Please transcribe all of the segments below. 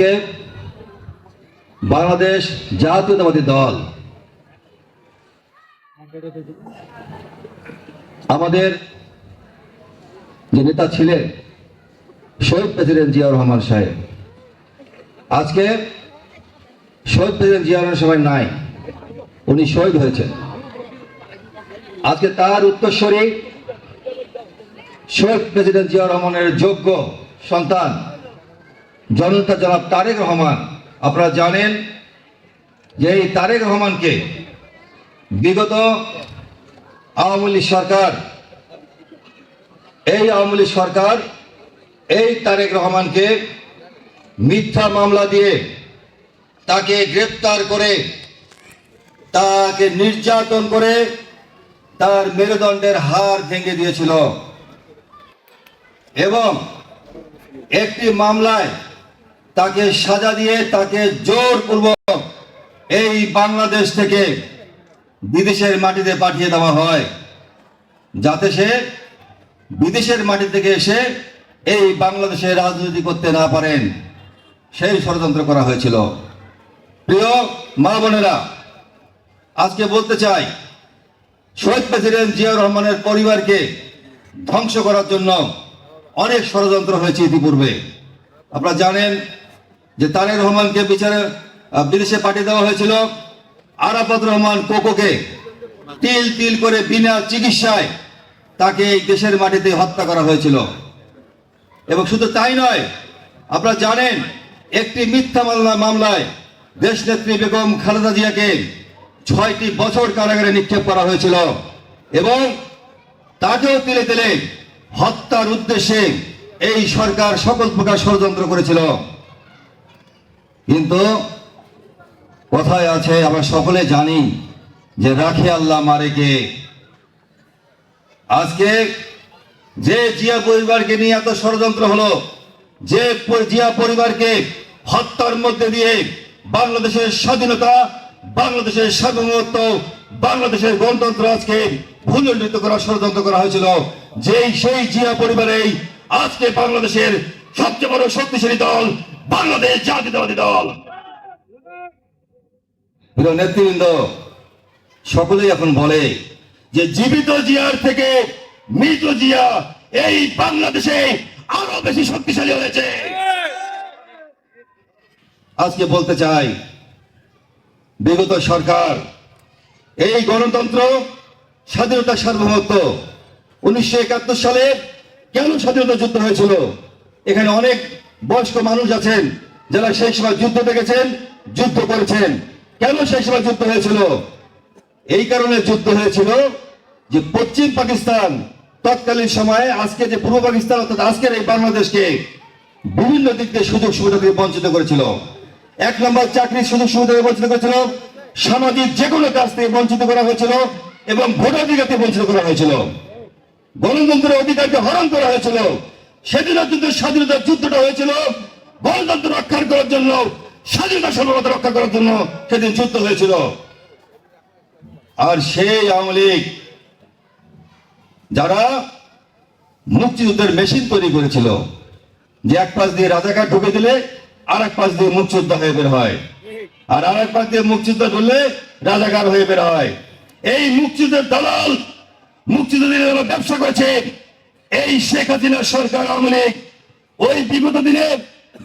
আজকে বাংলাদেশ জাতীয়তাবাদী দল আমাদের যে নেতা ছিলেন শহীদ প্রেসিডেন্ট জিয়াউর রহমান সাহেব, আজকে শহীদ প্রেসিডেন্ট জিয়াউর রহমান সাহেব নাই, উনি শহীদ হয়েছেন। আজকে তার উত্তরস্বরী শহীদ প্রেসিডেন্ট জিয়াউর রহমানের যোগ্য সন্তান জনতা জনাব তারেক রহমান, আপনারা জানেন যে এই তারেক রহমানকে বিগত আওয়ামী লীগ সরকার, এই আওয়ামী লীগ সরকার এই তারেক রহমানকে মিথ্যা মামলা দিয়ে তাকে গ্রেপ্তার করে, তাকে নির্যাতন করে তার মেরুদণ্ডের হাড় ভেঙে দিয়েছিল। এবং একটি মামলায় তাকে সাজা দিয়ে তাকে জোরপূর্বক এই বাংলাদেশ থেকে বিদেশের মাটিতে পাঠিয়ে দেওয়া হয়, যাতে সে বিদেশের মাটি থেকে এসে এই বাংলাদেশে রাজনীতি করতে না পারেন, সেই ষড়যন্ত্র করা হয়েছিল। প্রিয় মা বোনেরা, আজকে বলতে চাই, শহীদ প্রেসিডেন্ট জিয়াউর রহমানের পরিবারকে ধ্বংস করার জন্য অনেক ষড়যন্ত্র হয়েছে ইতিপূর্বে। আপনারা জানেন যে তারেক রহমানকে বিচারে বিদেশে পাঠিয়ে দেওয়া হয়েছিল। আরাফাত রহমান কোকোকে তিল তিল করে বিনা চিকিৎসায় তাকে এই দেশের মাটিতে হত্যা করা হয়েছিল। এবং শুধু তাই নয়, আপনারা জানেন, একটি মিথ্যা মামলা মামলায় দেশ নেত্রী বেগম খালেদা জিয়াকে ছয়টি বছর কারাগারে নিক্ষেপ করা হয়েছিল। এবং তাকেও তিলে তিলে হত্যার উদ্দেশ্যে এই সরকার সকল প্রকার ষড়যন্ত্র করেছিল। কিন্তু কথায় আছে, আমরা সকলে জানি যে রাখে আল্লাহ মারে কে। আজকে যে জিয়া পরিবারকে নিয়ে এত ষড়যন্ত্র হলো, যে জিয়া পরিবারকে হত্যার মধ্যে দিয়ে বাংলাদেশের স্বাধীনতা, বাংলাদেশের সার্বভৌমত্ব, বাংলাদেশের গণতন্ত্র আজকে ভূলণ্ডিত করা ষড়যন্ত্র করা হয়েছিল। যেই সেই জিয়া পরিবারেই আজকে বাংলাদেশের সবচেয়ে বড় শক্তিশালী দল বাংলাদেশ জাতীয়তাবাদী দল। নেতৃবৃন্দ, সকলেই এখন বলে যে জীবিত জিয়ার থেকে মৃত জিয়া এই বাংলাদেশে আরও বেশি শক্তিশালী হয়েছে। আজকে বলতে চাই, বিগত সরকার, এই গণতন্ত্র, স্বাধীনতা সার্বভৌমত্ব উনিশশো একাত্তর সালে কেন স্বাধীনতা যুদ্ধ হয়েছিল? এখানে অনেক বয়স্ক মানুষ আছেন যারা সেই সময় যুদ্ধ দেখেছেন, যুদ্ধ করেছেন। কেন সেই সময় যুদ্ধ হয়েছিল? এই কারণে যুদ্ধ হয়েছিল যে পশ্চিম পাকিস্তান তৎকালীন সময়ে আজকে যে পূর্ব পাকিস্তান, অর্থাৎ আজকের এই বাংলাদেশকে বিভিন্ন দিক থেকে সুযোগ সুবিধা থেকে বঞ্চিত করেছিল। এক নম্বর, চাকরির সুযোগ সুবিধা থেকে বঞ্চিত করেছিল, সামাজিক যে কোনো কাজ থেকে বঞ্চিত করা হয়েছিল এবং ভোটাধিকার থেকে বঞ্চিত করা হয়েছিল। গণতন্ত্রের অধিকারকে হরণ করা হয়েছিল। সেদিনের যুদ্ধ স্বাধীনতার যুদ্ধটা হয়েছিল। গণতন্ত্র রক্ষা করার জন্য, স্বাধীনতা সর্বতা রক্ষা করার জন্য সেদিন যুদ্ধ হয়েছিল। আর সেই আওয়ামী লীগ, যারা মুক্তিযুদ্ধের মেশিন তৈরি করেছিল, যে এক পাশ দিয়ে রাজাকার ঢুকে দিলে আর এক পাশ দিয়ে মুক্তিযোদ্ধা হয়ে বের হয়। আর আর এক পাশ দিয়ে মুক্তিযোদ্ধা ঢুকলে রাজাকার হয়ে বের হয়। এই মুক্তিযুদ্ধের দালাল মুক্তিযুদ্ধের যারা ব্যবসা করেছে। এই শেখ হাসিনার সরকার আওয়ামী লীগ, ওই বিগত দিনে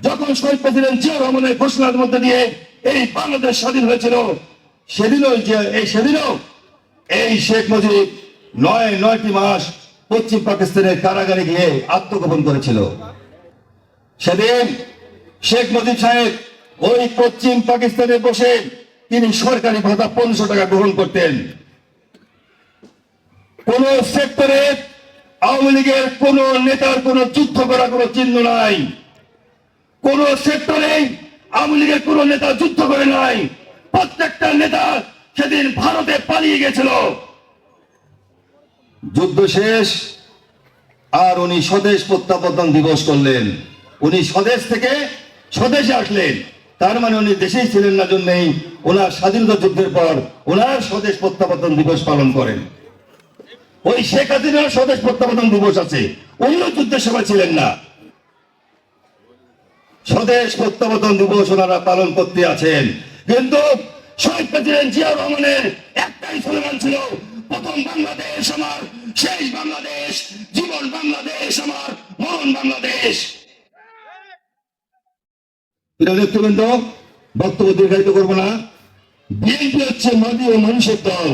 যখন শহীদ প্রেসিডেন্ট জিয়া রহমানের ঘোষণার মধ্যে দিয়ে এই বাংলাদেশ স্বাধীন হয়েছিল, সেদিনও এই সেদিনও এই শেখ মুজিব নয়, নয়টি মাস পশ্চিম পাকিস্তানের কারাগারে গিয়ে আত্মগোপন করেছিল। সেদিন শেখ মুজিব সাহেব ওই পশ্চিম পাকিস্তানে বসে তিনি সরকারি ভাতা পনেরোশো টাকা গ্রহণ করতেন। কোন সেক্টরে আওয়ামী লীগের কোন নেতার কোন যুদ্ধ করা কোন চিহ্ন নাই। কোন সেক্টরে আওয়ামী লীগের কোন নেতা যুদ্ধ করে নাই। প্রত্যেকটা নেতা সেদিন ভারতে পালিয়ে গেছিল। যুদ্ধ শেষ, আর উনি স্বদেশ প্রত্যাবর্তন দিবস করলেন। উনি স্বদেশ থেকে স্বদেশে আসলেন। তার মানে উনি দেশেই ছিলেন না জন্যই ওনার স্বাধীনতা যুদ্ধের পর ওনার স্বদেশ প্রত্যাবর্তন দিবস পালন করেন। ওই শেখ হাসিনার স্বদেশ প্রত্যাবর্তন দিবস আছে। উনিও যুদ্ধের সময় ছিলেন না। স্বদেশ প্রত্যাবর্তন দিবস ওনারা পালন করতে আছেন। কিন্তু শহীদ প্রেসিডেন্ট জিয়া রহমানের একটাই স্লোগান ছিল, প্রথম বাংলাদেশ আমার, শেষ বাংলাদেশ, জীবন বাংলাদেশ আমার, মরণ বাংলাদেশ। নেতৃবৃন্দ, বক্তব্য দীর্ঘায়িত করব না। বিএনপি হচ্ছে মাটি ও মানুষের দল।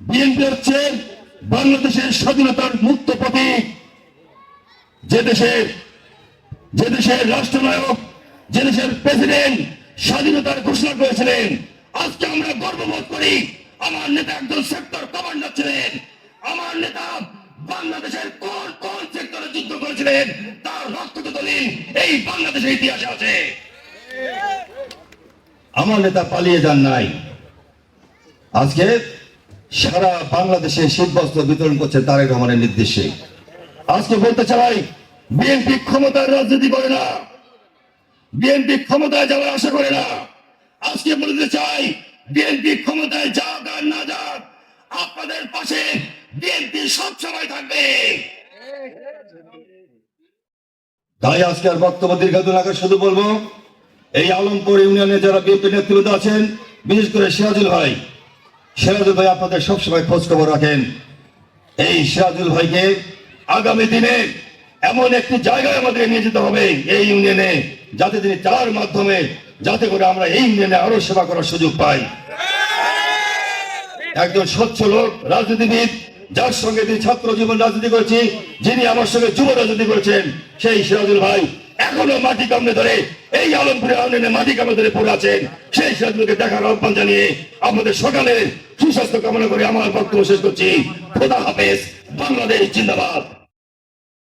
বিএনপি হচ্ছে বাংলাদেশের স্বাধীনতার মুক্ত প্রতীক যে দেশের যে দেশের রাষ্ট্রনায়ক, যে দেশের প্রেসিডেন্ট স্বাধীনতার ঘোষণা করেছিলেন, আজকে আমরা গর্ববোধ করি আমার নেতা একজন সেক্টর কমান্ডার ছিলেন, আমার নেতা বাংলাদেশের কোন কোন সেক্টরে যুদ্ধ করেছিলেন, তার রক্ত দলিল এই বাংলাদেশের ইতিহাসে আছে। আমার নেতা পালিয়ে যান নাই। আজকে সারা বাংলাদেশে শীতবস্ত্র বিতরণ করছে তারেক রহমানের নির্দেশে। আজকে বলতে চাই, বিএনপি ক্ষমতার রাজনীতি করে না। বিএনপি ক্ষমতায় যাওয়ার আশা করে না। আজকে বলতে চাই, বিএনপি ক্ষমতায় যাক আর না যাক, আপনাদের পাশে বিএনপি সব সময় থাকবে। তাই আজকে আর বক্তব্য দীর্ঘদিন আগে শুধু বলব, এই আলমপুর ইউনিয়নে যারা বিএনপি নেতৃত্ব আছেন, বিশেষ করে সিরাজুল ভাই সিরাজুল ভাই আপনাদের সবসময় খোঁজ খবর রাখেন। এই সিরাজুল ভাইকে আগামী দিনে এমন একটি জায়গায় আমাদের নিয়ে যেতে হবে এই ইউনিয়নে, যাতে তিনি তার মাধ্যমে, যাতে করে আমরা এই ইউনিয়নে আরও সেবা করার সুযোগ পাই। একজন স্বচ্ছ লোক, রাজনীতিবিদ, যার সঙ্গে তিনি ছাত্র জীবন রাজনীতি করেছি, যিনি আমার সঙ্গে যুব রাজনীতি করেছেন, সেই সিরাজুল ভাই। এখনও মাটি কামড়ে ধরে, এই আলমপুরে আন্দোলনে মাটি কামড়ে ধরে পড়ে আছেন। সেই সাজগুলোকে দেখার আহ্বান জানিয়ে আমাদের সকালে সুস্বাস্থ্য কামনা করে আমার বক্তব্য শেষ করছি। খোদা হাফেজ, বাংলাদেশ জিন্দাবাদ।